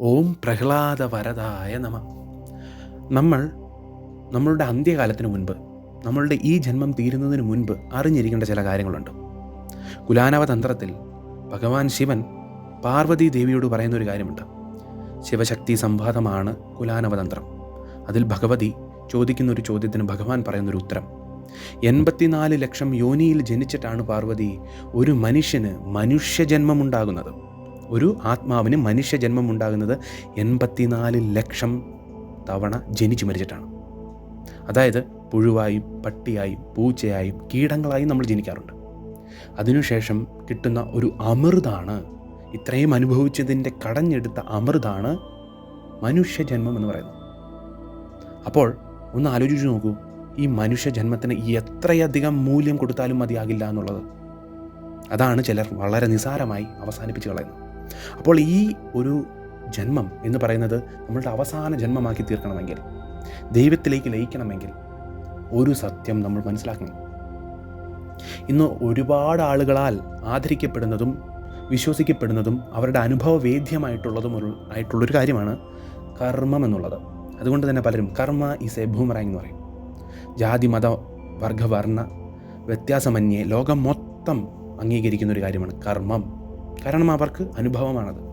ഓം പ്രഹ്ലാദ വരദായ നമ. നമ്മൾ നമ്മളുടെ അന്ത്യകാലത്തിന് മുൻപ് നമ്മളുടെ ഈ ജന്മം തീരുന്നതിന് മുൻപ് അറിഞ്ഞിരിക്കേണ്ട ചില കാര്യങ്ങളുണ്ട്. കുലാനവ തന്ത്രത്തിൽ ഭഗവാൻ ശിവൻ പാർവതി ദേവിയോട് പറയുന്ന ഒരു കാര്യമുണ്ട്. ശിവശക്തി സംവാദമാണ് കുലാനവതന്ത്രം. അതിൽ ഭഗവതി ചോദിക്കുന്ന ഒരു ചോദ്യത്തിന് ഭഗവാൻ പറയുന്നൊരു ഉത്തരം. എൺപത്തിനാല് ലക്ഷം യോനിയിൽ ജനിച്ചിട്ടാണ് പാർവതി ഒരു മനുഷ്യന് മനുഷ്യജന്മമുണ്ടാകുന്നത്. ഒരു ആത്മാവിന് മനുഷ്യജന്മം ഉണ്ടാകുന്നത് എൺപത്തിനാല് ലക്ഷം തവണ ജനിച്ചു മരിച്ചിട്ടാണ്. അതായത് പുഴുവായും പട്ടിയായും പൂച്ചയായും കീടങ്ങളായും നമ്മൾ ജനിക്കാറുണ്ട്. അതിനുശേഷം കിട്ടുന്ന ഒരു അമൃതാണ് ഇത്രയും അനുഭവിച്ചതിന്റെ കടഞ്ഞെടുത്ത അമൃതാണ് മനുഷ്യജന്മം എന്ന് പറയുന്നത്. അപ്പോൾ ഒന്ന് ആലോചിച്ച് നോക്കൂ ഈ മനുഷ്യജന്മത്തിന് എത്രയധികം മൂല്യം കൊടുത്താലും മതിയാകില്ല എന്നുള്ളത്. അതാണ് ചിലർ വളരെ നിസാരമായി അവസാനിപ്പിച്ച് കളയുന്നത്. അപ്പോൾ ഈ ഒരു ജന്മം എന്ന് പറയുന്നത് നമ്മളുടെ അവസാന ജന്മമാക്കി തീർക്കണമെങ്കിൽ ദൈവത്തിലേക്ക് ലയിക്കണമെങ്കിൽ ഒരു സത്യം നമ്മൾ മനസ്സിലാക്കണം. ഇന്ന് ഒരുപാട് ആളുകളാൽ ആദരിക്കപ്പെടുന്നതും വിശ്വസിക്കപ്പെടുന്നതും അവരുടെ അനുഭവവേദ്യമായിട്ടുള്ളതും ഒരു ആയിട്ടുള്ളൊരു കാര്യമാണ് കർമ്മം എന്നുള്ളത്. അതുകൊണ്ട് തന്നെ പലരും കർമ്മ ഈസ് എ ബൂമറാങ് എന്ന് പറയും. ജാതി മത വർഗ വ്യത്യാസമന്യേ ലോകം മൊത്തം അംഗീകരിക്കുന്ന ഒരു കാര്യമാണ് കർമ്മം. കാരണം അവർക്ക് അനുഭവമാണത്.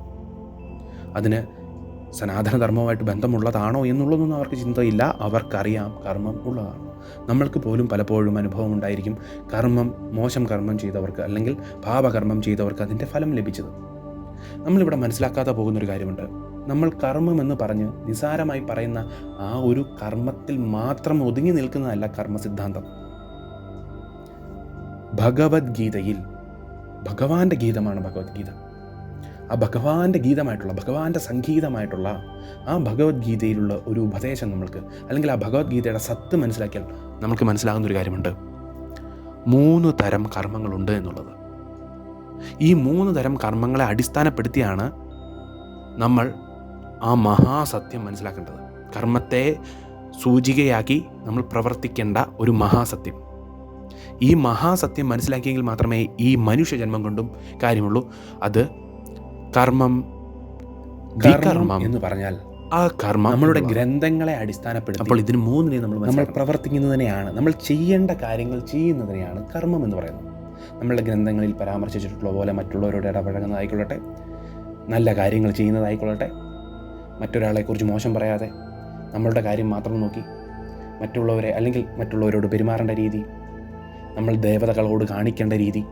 അതിന് സനാതനധർമ്മവുമായിട്ട് ബന്ധമുള്ളതാണോ എന്നുള്ളതൊന്നും അവർക്ക് ചിന്തയില്ല. അവർക്കറിയാം കർമ്മം ഉള്ളതാണ്. നമ്മൾക്ക് പോലും പലപ്പോഴും അനുഭവം ഉണ്ടായിരിക്കും കർമ്മം മോശം കർമ്മം ചെയ്തവർക്ക് അല്ലെങ്കിൽ പാപകർമ്മം ചെയ്തവർക്ക് അതിന്റെ ഫലം ലഭിച്ചത്. നമ്മളിവിടെ മനസ്സിലാക്കാതെ പോകുന്നൊരു കാര്യമുണ്ട്. നമ്മൾ കർമ്മം എന്ന് പറഞ്ഞ് നിസാരമായി പറയുന്ന ആ ഒരു കർമ്മത്തിൽ മാത്രം ഒതുങ്ങി നിൽക്കുന്നതല്ല കർമ്മ സിദ്ധാന്തം ഭഗവത്ഗീതയിൽ ഭഗവാന്റെ ഗീതമാണ് ഭഗവത്ഗീത. ആ ഭഗവാന്റെ ഗീതമായിട്ടുള്ള ഭഗവാന്റെ സംഗീതമായിട്ടുള്ള ആ ഭഗവത്ഗീതയിലുള്ള ഒരു ഉപദേശം നമ്മൾക്ക് അല്ലെങ്കിൽ ആ ഭഗവത്ഗീതയുടെ സത്ത് മനസ്സിലാക്കിയാൽ നമുക്ക് മനസ്സിലാകുന്ന ഒരു കാര്യമുണ്ട്. മൂന്ന് തരം കർമ്മങ്ങളുണ്ട് എന്നുള്ളത്. ഈ മൂന്ന് തരം കർമ്മങ്ങളെ അടിസ്ഥാനപ്പെടുത്തിയാണ് നമ്മൾ ആ മഹാസത്യം മനസ്സിലാക്കേണ്ടത്. കർമ്മത്തെ സൂചികയാക്കി നമ്മൾ പ്രവർത്തിക്കേണ്ട ഒരു മഹാസത്യം. ഈ മഹാസത്യം മനസ്സിലാക്കിയെങ്കിൽ മാത്രമേ ഈ മനുഷ്യജന്മം കൊണ്ടും കാര്യമുള്ളൂ. അത് കർമ്മം വികർമ്മം എന്ന് പറഞ്ഞാൽ ആ കർമ്മം നമ്മളുടെ ഗ്രന്ഥങ്ങളെ അടിസ്ഥാനപ്പെടുത്തി അപ്പോൾ ഇതിന് മൂന്നിനെ നമ്മൾ നമ്മൾ. പ്രവർത്തിക്കുന്നതിനെയാണ് നമ്മൾ ചെയ്യേണ്ട കാര്യങ്ങൾ ചെയ്യുന്നതിനെയാണ് കർമ്മം എന്ന് പറയുന്നത്. നമ്മളുടെ ഗ്രന്ഥങ്ങളിൽ പരാമർശിച്ചിട്ടുള്ള പോലെ മറ്റുള്ളവരോട് ഇടപഴകുന്നതായിക്കൊള്ളട്ടെ നല്ല കാര്യങ്ങൾ ചെയ്യുന്നതായിക്കൊള്ളട്ടെ മറ്റൊരാളെക്കുറിച്ച് മോശം പറയാതെ നമ്മളുടെ കാര്യം മാത്രം നോക്കി മറ്റുള്ളവരെ അല്ലെങ്കിൽ മറ്റുള്ളവരോട് പെരുമാറേണ്ട രീതി നമ്മൾ ദേവതകളോട് കാണിക്കേണ്ട രീതി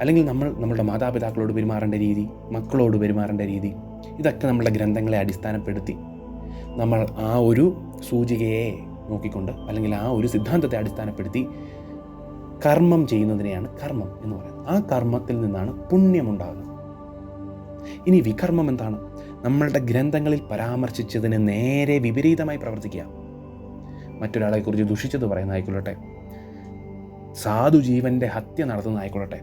അല്ലെങ്കിൽ നമ്മൾ നമ്മുടെ മാതാപിതാക്കളോട് പെരുമാറേണ്ട രീതി മക്കളോട് പെരുമാറേണ്ട രീതി ഇതൊക്കെ നമ്മളുടെ ഗ്രന്ഥങ്ങളെ അടിസ്ഥാനപ്പെടുത്തി നമ്മൾ ആ ഒരു സൂചികയെ നോക്കിക്കൊണ്ട് അല്ലെങ്കിൽ ആ ഒരു സിദ്ധാന്തത്തെ അടിസ്ഥാനപ്പെടുത്തി കർമ്മം ചെയ്യുന്നതിനെയാണ് കർമ്മം എന്ന് പറയുന്നത്. ആ കർമ്മത്തിൽ നിന്നാണ് പുണ്യമുണ്ടാകുന്നത്. ഇനി വികർമ്മം എന്താണ്? നമ്മളുടെ ഗ്രന്ഥങ്ങളിൽ പരാമർശിച്ചതിന് നേരെ വിപരീതമായി പ്രവർത്തിക്കുക. മറ്റൊരാളെക്കുറിച്ച് ദുഷിച്ചത് പറയുന്നതായിക്കൊള്ളട്ടെ. സാധുജീവന്റെ ഹത്യ നടത്തുന്നതായിക്കൊള്ളട്ടെ.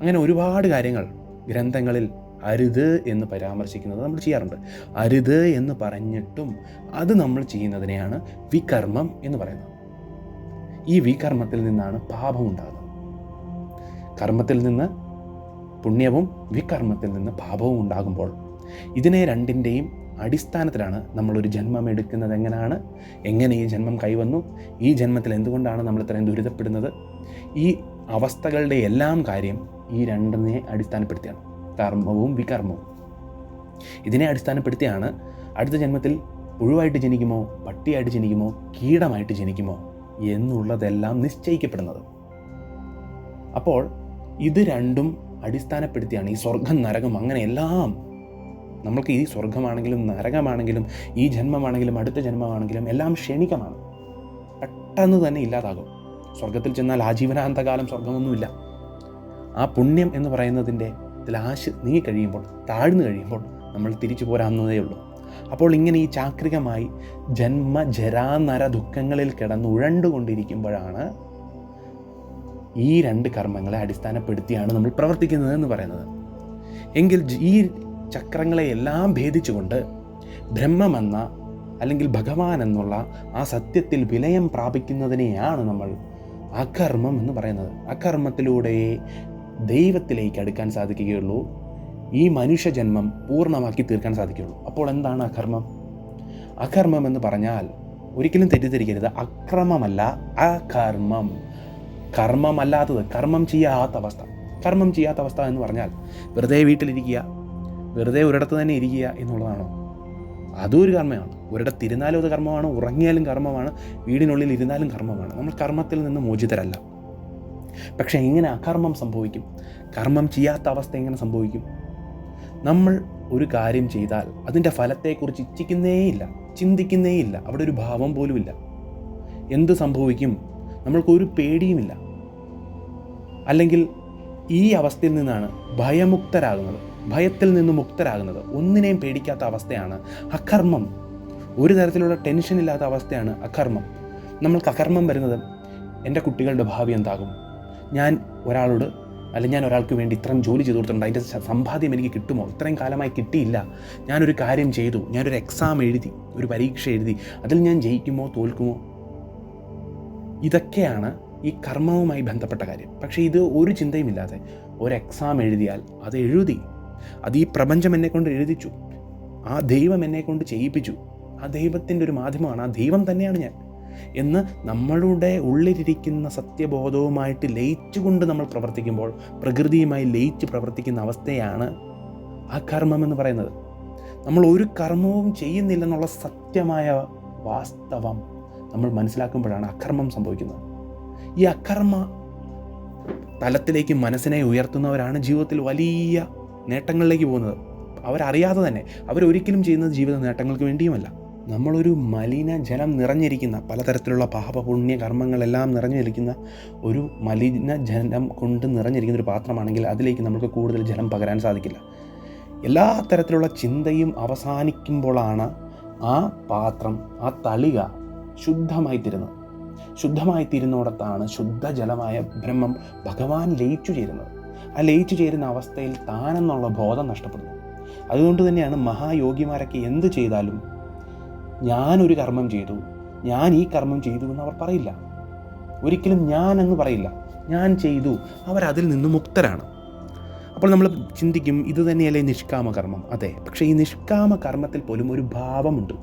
അങ്ങനെ ഒരുപാട് കാര്യങ്ങൾ ഗ്രന്ഥങ്ങളിൽ അരുത് എന്ന് പരാമർശിക്കുന്നത് നമ്മൾ ചെയ്യാറുണ്ട്. അരുത് എന്ന് പറഞ്ഞിട്ടും അത് നമ്മൾ ചെയ്യുന്നതിനെയാണ് വികർമ്മം എന്ന് പറയുന്നത്. ഈ വികർമ്മത്തിൽ നിന്നാണ് പാപം ഉണ്ടാകുന്നത്. കർമ്മത്തിൽ നിന്ന് പുണ്യവും വികർമ്മത്തിൽ നിന്ന് പാപവും ഉണ്ടാകുമ്പോൾ ഇതിനെ രണ്ടിന്റെയും അടിസ്ഥാനത്തിലാണ് നമ്മളൊരു ജന്മം എടുക്കുന്നത്. എങ്ങനെയാണ് എങ്ങനെ ഈ ജന്മം കൈവന്നു? ഈ ജന്മത്തിൽ എന്തുകൊണ്ടാണ് നമ്മൾ ഇത്രയും ദുരിതപ്പെടുന്നത്? ഈ അവസ്ഥകളുടെ എല്ലാം കാര്യം ഈ രണ്ടിനെ അടിസ്ഥാനപ്പെടുത്തിയാണ്. കർമ്മവും വികർമ്മവും. ഇതിനെ അടിസ്ഥാനപ്പെടുത്തിയാണ് അടുത്ത ജന്മത്തിൽ പുഴുവായിട്ട് ജനിക്കുമോ പട്ടിയായിട്ട് ജനിക്കുമോ കീടമായിട്ട് ജനിക്കുമോ എന്നുള്ളതെല്ലാം നിശ്ചയിക്കപ്പെടുന്നത്. അപ്പോൾ ഇത് രണ്ടും അടിസ്ഥാനപ്പെടുത്തിയാണ്. ഈ സ്വർഗം നരകം അങ്ങനെ എല്ലാം നമ്മൾക്ക് ഈ സ്വർഗമാണെങ്കിലും നരകമാണെങ്കിലും ഈ ജന്മമാണെങ്കിലും അടുത്ത ജന്മമാണെങ്കിലും എല്ലാം ക്ഷണികമാണ്. പെട്ടെന്ന് തന്നെ ഇല്ലാതാകും. സ്വർഗത്തിൽ ചെന്നാൽ ആജീവനാന്തകാലം സ്വർഗമൊന്നുമില്ല ആ പുണ്യം എന്ന് പറയുന്നതിന്റെ ലാശ് നീങ്ങി കഴിയുമ്പോൾ താഴ്ന്നു കഴിയുമ്പോൾ നമ്മൾ തിരിച്ചു പോരാവുന്നതേ ഉള്ളൂ. അപ്പോൾ ഇങ്ങനെ ഈ ചാക്രികമായി ജന്മ ജരാനര ദുഃഖങ്ങളിൽ കിടന്ന് ഉഴണ്ടുകൊണ്ടിരിക്കുമ്പോഴാണ് ഈ രണ്ട് കർമ്മങ്ങളെ അടിസ്ഥാനപ്പെടുത്തിയാണ് നമ്മൾ പ്രവർത്തിക്കുന്നത് എന്ന് പറയുന്നത്. എങ്കിൽ ഈ ചക്രങ്ങളെ എല്ലാം ഭേദിച്ചുകൊണ്ട് ബ്രഹ്മമെന്ന അല്ലെങ്കിൽ ഭഗവാൻ എന്നുള്ള ആ സത്യത്തിൽ വിലയം പ്രാപിക്കുന്നതിനെയാണ് നമ്മൾ അകർമ്മം എന്ന് പറയുന്നത്. അകർമ്മത്തിലൂടെ ദൈവത്തിലേക്ക് അടുക്കാൻ സാധിക്കുകയുള്ളൂ. ഈ മനുഷ്യജന്മം പൂർണമാക്കി തീർക്കാൻ സാധിക്കുകയുള്ളൂ. അപ്പോൾ എന്താണ് അകർമ്മം? അകർമ്മം എന്ന് പറഞ്ഞാൽ ഒരിക്കലും തെറ്റിദ്ധരിക്കരുത്. അക്രമമല്ല അകർമ്മം. കർമ്മമല്ലാത്തത് കർമ്മം ചെയ്യാത്ത അവസ്ഥ. കർമ്മം ചെയ്യാത്ത അവസ്ഥ എന്ന് പറഞ്ഞാൽ വെറുതെ വീട്ടിലിരിക്കുക വെറുതെ ഒരിടത്ത് തന്നെ ഇരിക്കുക എന്നുള്ളതാണോ? അതും ഒരു കർമ്മമാണ്. ഒരിടത്ത് ഇരുന്നാലും അത് കർമ്മമാണ് ഉറങ്ങിയാലും കർമ്മമാണ് വീടിനുള്ളിൽ ഇരുന്നാലും കർമ്മമാണ്. നമ്മൾ കർമ്മത്തിൽ നിന്ന് മോചിതരല്ല. പക്ഷേ എങ്ങനെ അകർമ്മം സംഭവിക്കും? കർമ്മം ചെയ്യാത്ത അവസ്ഥ എങ്ങനെ സംഭവിക്കും? നമ്മൾ ഒരു കാര്യം ചെയ്താൽ അതിന്റെ ഫലത്തെക്കുറിച്ച് ഇച്ഛിക്കുന്നേയില്ല ചിന്തിക്കുന്നേയില്ല അവിടെ ഒരു ഭാവം പോലുമില്ല. എന്ത് സംഭവിക്കും? നമ്മൾക്കൊരു പേടിയുമില്ല. അല്ലെങ്കിൽ ഈ അവസ്ഥയിൽ നിന്നാണ് ഭയമുക്തരാകുന്നത്. ഭയത്തിൽ നിന്ന് മുക്തരാകുന്നത്. ഒന്നിനെയും പേടിക്കാത്ത അവസ്ഥയാണ് അകർമ്മം. ഒരു തരത്തിലുള്ള ടെൻഷൻ ഇല്ലാത്ത അവസ്ഥയാണ് അകർമ്മം. നമ്മൾക്ക് അകർമ്മം വരുന്നത് എന്റെ കുട്ടികളുടെ ഭാവി എന്താകും? ഞാൻ ഒരാളോട് അല്ലെങ്കിൽ ഞാൻ ഒരാൾക്ക് വേണ്ടി ഇത്രയും ജോലി ചെയ്തു കൊടുത്തിട്ടുണ്ട് അതിന്റെ സമ്പാദ്യം എനിക്ക് കിട്ടുമോ? ഇത്രയും കാലമായി കിട്ടിയില്ല. ഞാനൊരു കാര്യം ചെയ്തു. ഞാനൊരു എക്സാം എഴുതി ഒരു പരീക്ഷ എഴുതി അതിൽ ഞാൻ ജയിക്കുമോ തോൽക്കുമോ? ഇതൊക്കെയാണ് ഈ കർമ്മവുമായി ബന്ധപ്പെട്ട കാര്യം. പക്ഷേ ഇത് ഒരു ചിന്തയുമില്ലാതെ ഒരു എക്സാം എഴുതിയാൽ അത് എഴുതി അത് ഈ പ്രപഞ്ചം എന്നെ കൊണ്ട് എഴുതിച്ചു. ആ ദൈവം എന്നെ കൊണ്ട് ചെയ്യിപ്പിച്ചു. ആ ദൈവത്തിന്റെ ഒരു മാധ്യമമാണ്. ആ ദൈവം തന്നെയാണ് ഞാൻ. എന്ന് നമ്മളുടെ ഉള്ളിലിരിക്കുന്ന സത്യബോധവുമായിട്ട് ലയിച്ചുകൊണ്ട് നമ്മൾ പ്രവർത്തിക്കുമ്പോൾ പ്രകൃതിയുമായി ലയിച്ച് പ്രവർത്തിക്കുന്ന അവസ്ഥയാണ് ആ കർമ്മം എന്ന് പറയുന്നത്. നമ്മൾ ഒരു കർമ്മവും ചെയ്യുന്നില്ലെന്നുള്ള സത്യമായ വാസ്തവം നമ്മൾ മനസ്സിലാക്കുമ്പോഴാണ് അകർമ്മം സംഭവിക്കുന്നത്. ഈ അകർമ്മ തലത്തിലേക്ക് മനസ്സിനെ ഉയർത്തുന്നവരാണ് ജീവിതത്തിൽ വലിയ നേട്ടങ്ങളിലേക്ക് പോകുന്നത്. അവരറിയാതെ തന്നെ അവരൊരിക്കലും ചെയ്യുന്നത് ജീവിത നേട്ടങ്ങൾക്ക് വേണ്ടിയുമല്ല. നമ്മളൊരു മലിന ജലം നിറഞ്ഞിരിക്കുന്ന പലതരത്തിലുള്ള പാപപുണ്യ കർമ്മങ്ങളെല്ലാം നിറഞ്ഞിരിക്കുന്ന ഒരു മലിന ജലം കൊണ്ട് നിറഞ്ഞിരിക്കുന്ന ഒരു പാത്രമാണെങ്കിൽ അതിലേക്ക് നമുക്ക് കൂടുതൽ ജലം പകരാൻ സാധിക്കില്ല. എല്ലാ തരത്തിലുള്ള ചിന്തയും അവസാനിക്കുമ്പോഴാണ് ആ പാത്രം ആ തളിക ശുദ്ധമായി തീരുന്നത് ശുദ്ധമായി തീരുന്നോടത്താണ് ശുദ്ധജലമായ ബ്രഹ്മം ഭഗവാൻ ലയിച്ചു ചേരുന്നത്. ആ ലയിച്ചു ചേരുന്ന അവസ്ഥയിൽ താനെന്നുള്ള ബോധം നഷ്ടപ്പെടുന്നു. അതുകൊണ്ട് തന്നെയാണ് മഹായോഗിമാരൊക്കെ എന്ത് ചെയ്താലും ഞാനൊരു കർമ്മം ചെയ്തു ഞാൻ ഈ കർമ്മം ചെയ്തു എന്ന് അവർ പറയില്ല. ഒരിക്കലും ഞാൻ എന്ന് പറയില്ല. ഞാൻ ചെയ്തു അവരതിൽ നിന്ന് മുക്തരാണ്. അപ്പോൾ നമ്മൾ ചിന്തിക്കും ഇത് തന്നെയല്ലേ നിഷ്കാമ കർമ്മം? അതെ പക്ഷേ ഈ നിഷ്കാമ കർമ്മത്തിൽ പോലും ഒരു ഭാവമുണ്ട്.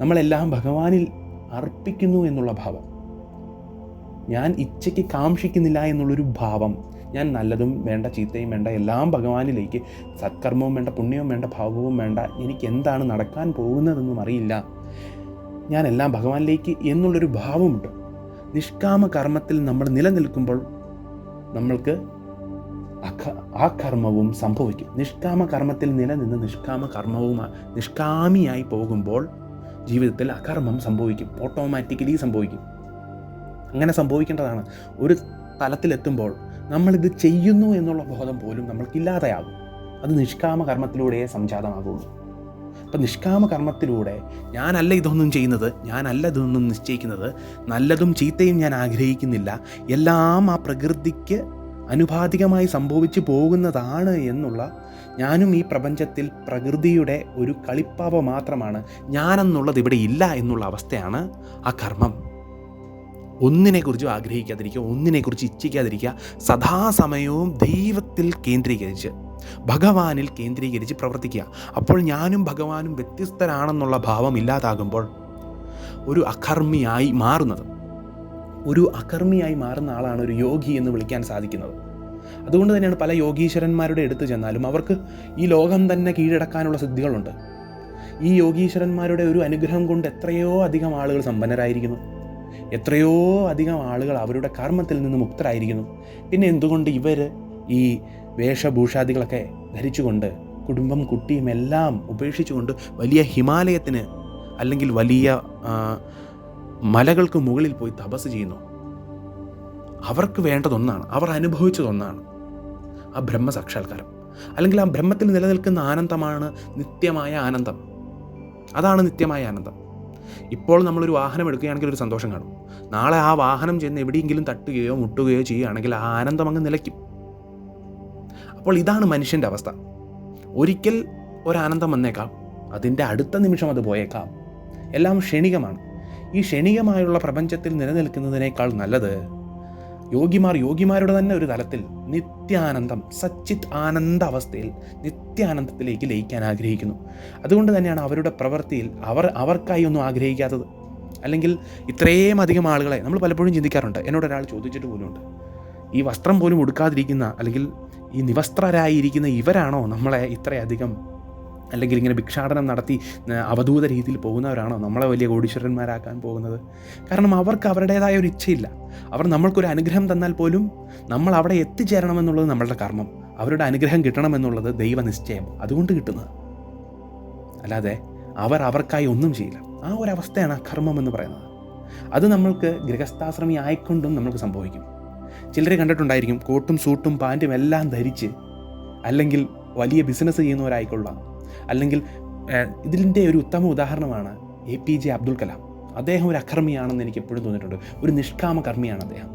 നമ്മളെല്ലാം ഭഗവാനിൽ അർപ്പിക്കുന്നു എന്നുള്ള ഭാവം. ഞാൻ ഇച്ഛയ്ക്ക് കാക്ഷിക്കുന്നില്ല എന്നുള്ളൊരു ഭാവം. ഞാൻ നല്ലതും വേണ്ട ചീത്തയും വേണ്ട എല്ലാം ഭഗവാനിലേക്ക് സത്കർമ്മവും വേണ്ട പുണ്യവും വേണ്ട ഭാവവും വേണ്ട എനിക്ക് എന്താണ് നടക്കാൻ പോകുന്നതെന്നും അറിയില്ല. ഞാൻ എല്ലാം ഭഗവാനിലേക്ക് എന്നുള്ളൊരു ഭാവമുണ്ട്. നിഷ്കാമ കർമ്മത്തിൽ നമ്മൾ നിലനിൽക്കുമ്പോൾ നമ്മൾക്ക് ആ കർമ്മവും സംഭവിക്കും. നിഷ്കാമ കർമ്മത്തിൽ നിലനിന്ന് നിഷ്കാമ കർമ്മവും നിഷ്കാമിയായി പോകുമ്പോൾ ജീവിതത്തിൽ അകർമ്മം സംഭവിക്കും. ഓട്ടോമാറ്റിക്കലി സംഭവിക്കും. അങ്ങനെ സംഭവിക്കേണ്ടതാണ്. ഒരു തലത്തിലെത്തുമ്പോൾ നമ്മളിത് ചെയ്യുന്നു എന്നുള്ള ബോധം പോലും നമ്മൾക്കില്ലാതെയാകും. അത് നിഷ്കാമ കർമ്മത്തിലൂടെയേ സംജാതമാകുള്ളൂ അപ്പം നിഷ്കാമ കർമ്മത്തിലൂടെ ഞാനല്ല ഇതൊന്നും ചെയ്യുന്നത് ഞാനല്ല ഇതൊന്നും നിശ്ചയിക്കുന്നത് നല്ലതും ചീത്തയും ഞാൻ ആഗ്രഹിക്കുന്നില്ല എല്ലാം ആ പ്രകൃതിക്ക് അനുപാതികമായി സംഭവിച്ചു പോകുന്നതാണ് എന്നുള്ള ഞാനും ഈ പ്രപഞ്ചത്തിൽ പ്രകൃതിയുടെ ഒരു കളിപ്പാവ മാത്രമാണ് ഞാനെന്നുള്ളത് ഇവിടെ ഇല്ല എന്നുള്ള അവസ്ഥയാണ് ആ കർമ്മം. ഒന്നിനെക്കുറിച്ചും ആഗ്രഹിക്കാതിരിക്കുക ഒന്നിനെക്കുറിച്ച് ഇച്ഛിക്കാതിരിക്കുക സദാസമയവും ദൈവത്തിൽ കേന്ദ്രീകരിച്ച് ഭഗവാനിൽ കേന്ദ്രീകരിച്ച് പ്രവർത്തിക്കുക. അപ്പോൾ ഞാനും ഭഗവാനും വ്യത്യസ്തരാണെന്നുള്ള ഭാവം ഇല്ലാതാകുമ്പോൾ ഒരു അകർമ്മിയായി മാറുന്നത് ഒരു അകർമ്മിയായി മാറുന്ന ആളാണ് ഒരു യോഗി എന്ന് വിളിക്കാൻ സാധിക്കുന്നത്. അതുകൊണ്ട് തന്നെയാണ് പല യോഗീശ്വരന്മാരുടെ എടുത്തു ചെന്നാലും അവർക്ക് ഈ ലോകം തന്നെ കീഴടക്കാനുള്ള സിദ്ധികളുണ്ട്. ഈ യോഗീശ്വരന്മാരുടെ ഒരു അനുഗ്രഹം കൊണ്ട് എത്രയോ അധികം ആളുകൾ സമ്പന്നരായിരിക്കുന്നു. എത്രയോ അധികം ആളുകൾ അവരുടെ കർമ്മത്തിൽ നിന്ന് മുക്തരായിരിക്കുന്നു. പിന്നെ എന്തുകൊണ്ട് ഇവർ ഈ വേഷഭൂഷാദികളൊക്കെ ധരിച്ചുകൊണ്ട് കുടുംബം കുട്ടിയും എല്ലാം ഉപേക്ഷിച്ചുകൊണ്ട് വലിയ ഹിമാലയത്തിന് അല്ലെങ്കിൽ വലിയ മലകൾക്ക് മുകളിൽ പോയി തപസ് ചെയ്യുന്നു? അവർക്ക് വേണ്ടതൊന്നാണ്. അവർ അനുഭവിച്ചതൊന്നാണ്. ആ ബ്രഹ്മ സാക്ഷാത്കാരം. അല്ലെങ്കിൽ ആ ബ്രഹ്മത്തിൽ നിലനിൽക്കുന്ന ആനന്ദമാണ് നിത്യമായ ആനന്ദം. അതാണ് നിത്യമായ ആനന്ദം. ഇപ്പോൾ നമ്മളൊരു വാഹനം എടുക്കുകയാണെങ്കിൽ ഒരു സന്തോഷം കാണും. നാളെ ആ വാഹനം ചെന്ന് എവിടെയെങ്കിലും തട്ടുകയോ മുട്ടുകയോ ചെയ്യുകയാണെങ്കിൽ ആ ആനന്ദം അങ്ങ് നിലയ്ക്കും. അപ്പോൾ ഇതാണ് മനുഷ്യന്റെ അവസ്ഥ. ഒരിക്കൽ ഒരാനന്ദം വന്നേക്കാം അതിന്റെ അടുത്ത നിമിഷം അത് പോയേക്കാം. എല്ലാം ക്ഷണികമാണ്. ഈ ക്ഷണികമായുള്ള പ്രപഞ്ചത്തിൽ നിലനിൽക്കുന്നതിനേക്കാൾ നല്ലത് യോഗിമാർ യോഗിമാരുടെ തന്നെ ഒരു തലത്തിൽ നിത്യാനന്ദം സച്ചിത് ആനന്ദ അവസ്ഥയിൽ നിത്യാനന്ദത്തിലേക്ക് ലയിക്കാൻ ആഗ്രഹിക്കുന്നു. അതുകൊണ്ട് തന്നെയാണ് അവരുടെ പ്രവൃത്തിയിൽ അവർ അവർക്കായി ഒന്നും ആഗ്രഹിക്കാത്തത്. അല്ലെങ്കിൽ ഇത്രയും അധികം ആളുകളെ നമ്മൾ പലപ്പോഴും ചിന്തിക്കാറുണ്ട് എന്നോട് ഒരാൾ ചോദിച്ചിട്ട് പോലുമുണ്ട്. ഈ വസ്ത്രം പോലും ഉടുക്കാതിരിക്കുന്ന അല്ലെങ്കിൽ ഈ നിവസ്ത്രരായിരിക്കുന്ന ഇവരാണോ നമ്മളെ ഇത്രയധികം അല്ലെങ്കിൽ ഇങ്ങനെ ഭിക്ഷാടനം നടത്തി അവധൂത രീതിയിൽ പോകുന്നവരാണോ നമ്മളെ വലിയ കോടീശ്വരന്മാരാക്കാൻ പോകുന്നത്? കാരണം അവർക്ക് അവരുടേതായ ഒരു ഇച്ഛയില്ല. അവർ നമ്മൾക്കൊരു അനുഗ്രഹം തന്നാൽ പോലും നമ്മൾ അവിടെ എത്തിച്ചേരണമെന്നുള്ളത് നമ്മളുടെ കർമ്മം. അവരുടെ അനുഗ്രഹം കിട്ടണമെന്നുള്ളത് ദൈവനിശ്ചയം. അതുകൊണ്ട് കിട്ടുന്നത്. അല്ലാതെ അവർ അവർക്കായി ഒന്നും ചെയ്യില്ല. ആ ഒരു അവസ്ഥയാണ് കർമ്മം എന്ന് പറയുന്നത്. അത് നമ്മൾക്ക് ഗൃഹസ്ഥാശ്രമി ആയിക്കൊണ്ടും നമുക്ക് സംഭവിക്കും. ചിലർ കണ്ടിട്ടുണ്ടായിരിക്കും കോട്ടും സൂട്ടും പാന്റും എല്ലാം ധരിച്ച് അല്ലെങ്കിൽ വലിയ ബിസിനസ് ചെയ്യുന്നവരായിക്കൊള്ളാം. അല്ലെങ്കിൽ ഇതിന്റെ ഒരു ഉത്തമ ഉദാഹരണമാണ് A P J Abdul Kalam. അദ്ദേഹം ഒരു അക്രമിയാണെന്ന് എനിക്ക് എപ്പോഴും തോന്നിയിട്ടുണ്ട്. ഒരു നിഷ്കാമ കർമ്മിയാണ് അദ്ദേഹം.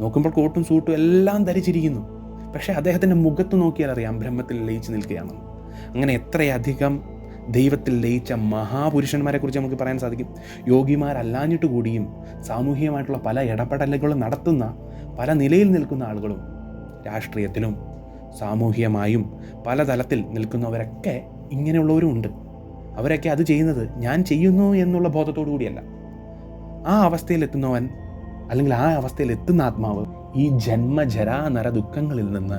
നോക്കുമ്പോൾ കോട്ടും സൂട്ടും എല്ലാം ധരിച്ചിരിക്കുന്നു. പക്ഷേ അദ്ദേഹത്തിന്റെ മുഖത്ത് നോക്കിയാൽ അറിയാം ബ്രഹ്മത്തിൽ ലയിച്ച് നിൽക്കുകയാണെന്ന് അങ്ങനെ എത്രയധികം ദൈവത്തിൽ ലയിച്ച മഹാപുരുഷന്മാരെക്കുറിച്ച് നമുക്ക് പറയാൻ സാധിക്കും. യോഗിമാരല്ലാഞ്ഞിട്ട് കൂടിയും സാമൂഹികമായിട്ടുള്ള പല ഇടപെടലുകളും നടത്തുന്ന പല നിലയിൽ നിൽക്കുന്ന ആളുകളും രാഷ്ട്രീയത്തിലും സാമൂഹികമായും പല തലത്തിൽ നിൽക്കുന്നവരൊക്കെ ഇങ്ങനെയുള്ളവരും ഉണ്ട്. അവരൊക്കെ അത് ചെയ്യുന്നത് ഞാൻ ചെയ്യുന്നു എന്നുള്ള ബോധത്തോടു കൂടിയല്ല. ആ അവസ്ഥയിൽ എത്തുന്നവൻ അല്ലെങ്കിൽ ആ അവസ്ഥയിൽ എത്തുന്ന ആത്മാവ് ഈ ജന്മജരാ നര ദുഃഖങ്ങളിൽ നിന്ന്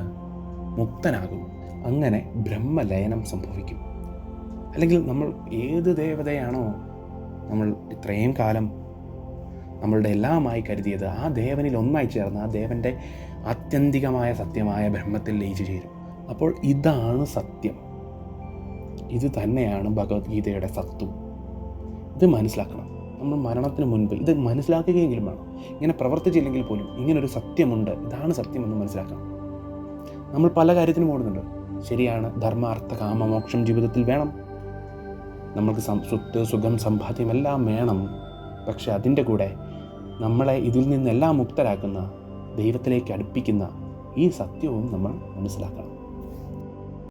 മുക്തനാകും. അങ്ങനെ ബ്രഹ്മലയനം സംഭവിക്കും. അല്ലെങ്കിൽ നമ്മൾ ഏത് ദേവതയാണോ നമ്മൾ ഇത്രയും കാലം നമ്മളുടെ എല്ലാമായി കരുതിയത് ആ ദേവനിൽ ഒന്നായി ചേർന്ന് ആ ദേവന്റെ ആത്യന്തികമായ സത്യമായ ബ്രഹ്മത്തിൽ ലയിച്ചു ചേരും. അപ്പോൾ ഇതാണ് സത്യം. ഇത് തന്നെയാണ് ഭഗവത്ഗീതയുടെ സത്വം. ഇത് മനസ്സിലാക്കണം. നമ്മൾ മരണത്തിന് മുൻപ് ഇത് മനസ്സിലാക്കുകയെങ്കിലും വേണം. ഇങ്ങനെ പ്രവർത്തിച്ചില്ലെങ്കിൽ പോലും ഇങ്ങനൊരു സത്യമുണ്ട്. ഇതാണ് സത്യമെന്ന് മനസ്സിലാക്കണം. നമ്മൾ പല കാര്യത്തിനും ഓടുന്നുണ്ട്. ശരിയാണ് ധർമ്മ അർത്ഥ കാമ മോക്ഷം ജീവിതത്തിൽ വേണം. നമ്മൾക്ക് സ്വത്ത് സുഖം സമ്പാദ്യം എല്ലാം വേണം. പക്ഷെ അതിന്റെ കൂടെ നമ്മളെ ഇതിൽ നിന്നെല്ലാം മുക്തരാക്കുന്ന ദൈവത്തിലേക്ക് അടുപ്പിക്കുന്ന ഈ സത്യവും നമ്മൾ മനസ്സിലാക്കണം.